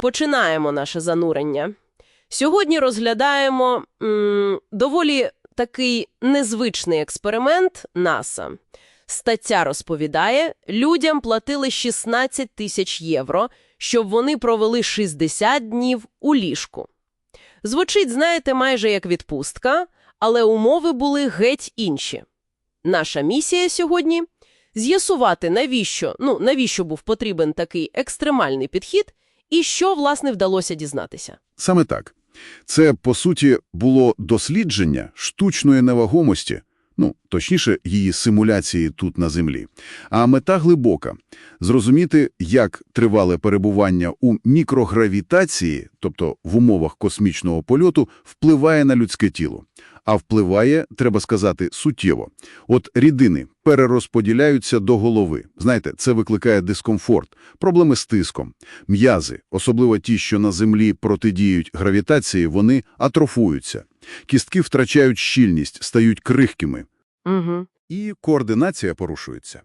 Починаємо наше занурення. Сьогодні розглядаємо м, доволі такий незвичний експеримент НАСА. Стаття розповідає, людям платили 16 тисяч євро, щоб вони провели 60 днів у ліжку. Звучить, знаєте, майже як відпустка, але умови були геть інші. Наша місія сьогодні – з'ясувати, навіщо, ну, навіщо був потрібен такий екстремальний підхід і що, власне, вдалося дізнатися. Саме так. Це, по суті, було дослідження штучної невагомості, ну, точніше, її симуляції тут на Землі. А мета глибока – зрозуміти, як тривале перебування у мікрогравітації, тобто в умовах космічного польоту, впливає на людське тіло. А впливає, треба сказати, суттєво. От рідини перерозподіляються до голови. Знаєте, це викликає дискомфорт, проблеми з тиском. М'язи, особливо ті, що на землі протидіють гравітації, вони атрофуються. Кістки втрачають щільність, стають крихкими. Угу. І координація порушується.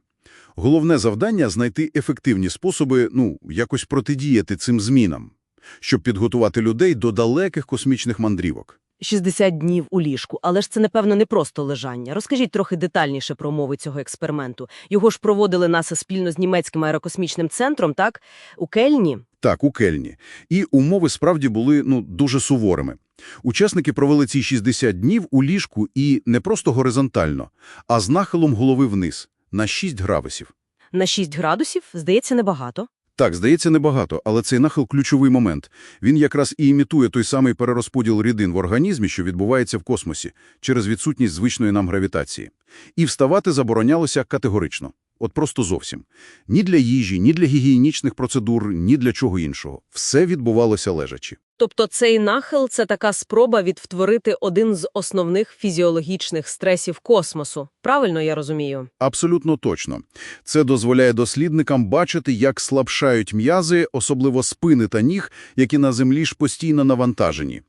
Головне завдання – знайти ефективні способи, ну, якось протидіяти цим змінам, щоб підготувати людей до далеких космічних мандрівок. 60 днів у ліжку, але ж це, напевно, не просто лежання. Розкажіть трохи детальніше про умови цього експерименту. Його ж проводили НАСА спільно з німецьким аерокосмічним центром, так? У Кельні? Так, у Кельні. І умови справді були ну, дуже суворими. Учасники провели ці 60 днів у ліжку і не просто горизонтально, а з нахилом голови вниз, на 6 градусів. На 6 градусів, здається, небагато. Так, здається, небагато, але цей нахил – ключовий момент. Він якраз і імітує той самий перерозподіл рідин в організмі, що відбувається в космосі, через відсутність звичної нам гравітації. І вставати заборонялося категорично. От просто зовсім. Ні для їжі, ні для гігієнічних процедур, ні для чого іншого. Все відбувалося лежачи. Тобто цей нахил – це така спроба відтворити один з основних фізіологічних стресів космосу. Правильно я розумію? Абсолютно точно. Це дозволяє дослідникам бачити, як слабшають м'язи, особливо спини та ніг, які на землі ж постійно навантажені.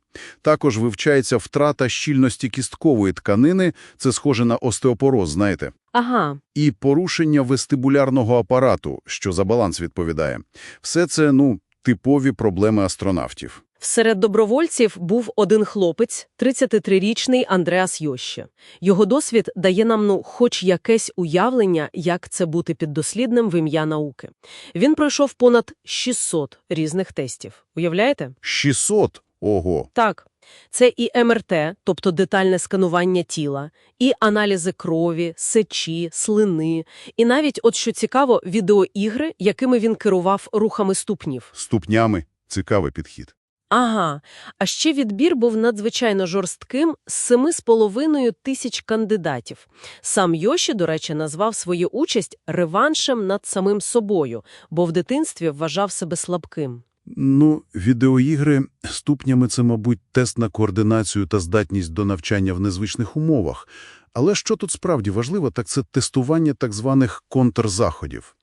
Також вивчається втрата щільності кісткової тканини, це схоже на остеопороз, знаєте. Ага. І порушення вестибулярного апарату, що за баланс відповідає. Все це, ну, типові проблеми астронавтів. Серед добровольців був один хлопець, 33-річний Андреас Йоще. Його досвід дає нам, ну, хоч якесь уявлення, як це бути піддослідним в ім'я науки. Він пройшов понад 600 різних тестів. Уявляєте? 600? Ого! Так. Це і МРТ, тобто детальне сканування тіла, і аналізи крові, сечі, слини, і навіть, от що цікаво, відеоігри, якими він керував рухами ступнів. Ступнями. Цікавий підхід. Ага, а ще відбір був надзвичайно жорстким з семи з половиною тисяч кандидатів. Сам Йоші, до речі, назвав свою участь реваншем над самим собою, бо в дитинстві вважав себе слабким. Ну, відеоігри ступнями – це, мабуть, тест на координацію та здатність до навчання в незвичних умовах. Але що тут справді важливо, так це тестування так званих контрзаходів.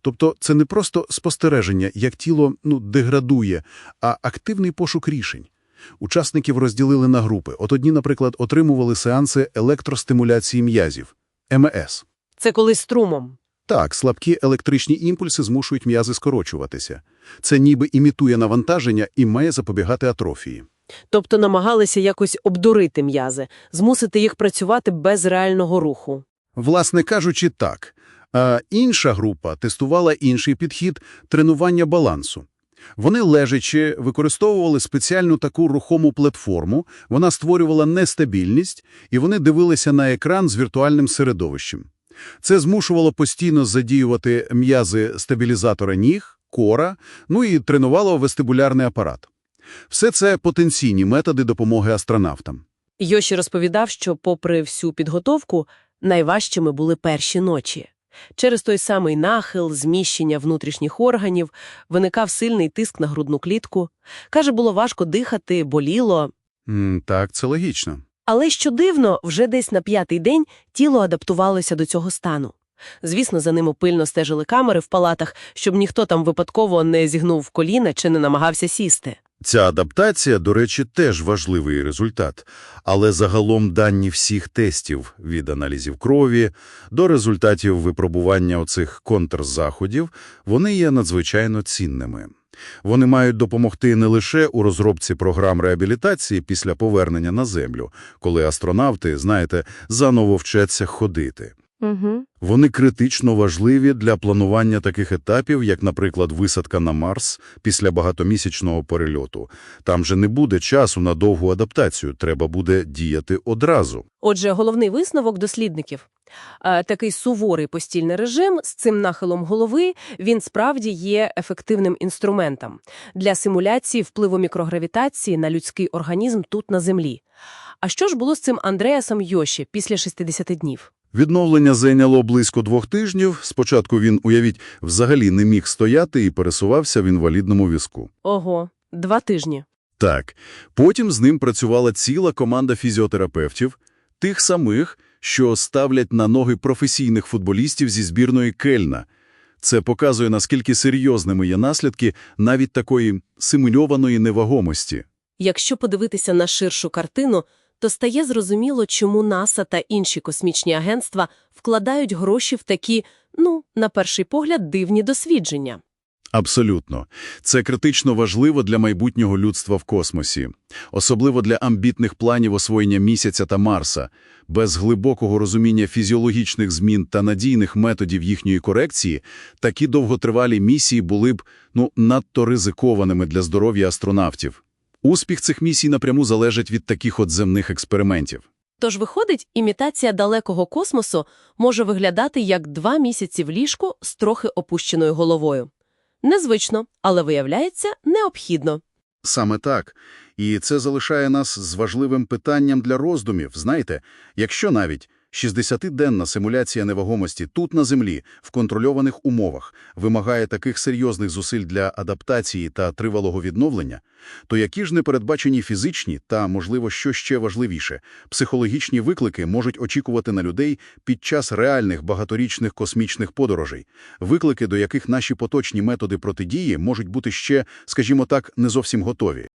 Тобто це не просто спостереження, як тіло ну, деградує, а активний пошук рішень. Учасників розділили на групи. От одні, наприклад, отримували сеанси електростимуляції м'язів – МС. Це коли струмом. Так, слабкі електричні імпульси змушують м'язи скорочуватися. Це ніби імітує навантаження і має запобігати атрофії. Тобто намагалися якось обдурити м'язи, змусити їх працювати без реального руху. Власне кажучи, так. А інша група тестувала інший підхід – тренування балансу. Вони лежачи використовували спеціальну таку рухому платформу, вона створювала нестабільність, і вони дивилися на екран з віртуальним середовищем. Це змушувало постійно задіювати м'язи стабілізатора ніг, кора, ну і тренувало вестибулярний апарат. Все це потенційні методи допомоги астронавтам. Йоші розповідав, що попри всю підготовку, найважчими були перші ночі. Через той самий нахил, зміщення внутрішніх органів, виникав сильний тиск на грудну клітку. Каже, було важко дихати, боліло. М, так, це логічно. Але, що дивно, вже десь на п'ятий день тіло адаптувалося до цього стану. Звісно, за ним пильно стежили камери в палатах, щоб ніхто там випадково не зігнув коліна чи не намагався сісти. Ця адаптація, до речі, теж важливий результат, але загалом дані всіх тестів від аналізів крові до результатів випробування оцих контрзаходів, вони є надзвичайно цінними. Вони мають допомогти не лише у розробці програм реабілітації після повернення на Землю, коли астронавти, знаєте, заново вчаться ходити. Угу. Вони критично важливі для планування таких етапів, як, наприклад, висадка на Марс після багатомісячного перельоту. Там же не буде часу на довгу адаптацію, треба буде діяти одразу. Отже, головний висновок дослідників. Е, Такий суворий постільний режим з цим нахилом голови, він справді є ефективним інструментом для симуляції впливу мікрогравітації на людський організм тут на Землі. А що ж було з цим Андреасом Йоші після 60 днів? Відновлення зайняло близько двох тижнів. Спочатку він, уявіть, взагалі не міг стояти і пересувався в інвалідному візку. Ого, два тижні. Так, потім з ним працювала ціла команда фізіотерапевтів, тих самих, що ставлять на ноги професійних футболістів зі збірної Кельна. Це показує, наскільки серйозними є наслідки навіть такої симульованої невагомості. Якщо подивитися на ширшу картину, то стає зрозуміло, чому НАСА та інші космічні агентства вкладають гроші в такі, ну, на перший погляд, дивні дослідження. Абсолютно. Це критично важливо для майбутнього людства в космосі. Особливо для амбітних планів освоєння Місяця та Марса. Без глибокого розуміння фізіологічних змін та надійних методів їхньої корекції, такі довготривалі місії були б, ну, надто ризикованими для здоров'я астронавтів. Успіх цих місій напряму залежить від таких от земних експериментів. Тож, виходить, імітація далекого космосу може виглядати як два місяці в ліжку з трохи опущеною головою. Незвично, але виявляється необхідно. Саме так. І це залишає нас з важливим питанням для роздумів. Знаєте, якщо навіть 60-денна симуляція невагомості тут на Землі, в контрольованих умовах, вимагає таких серйозних зусиль для адаптації та тривалого відновлення, то які ж непередбачені фізичні та, можливо, що ще важливіше, психологічні виклики можуть очікувати на людей під час реальних багаторічних космічних подорожей, виклики, до яких наші поточні методи протидії можуть бути ще, скажімо так, не зовсім готові.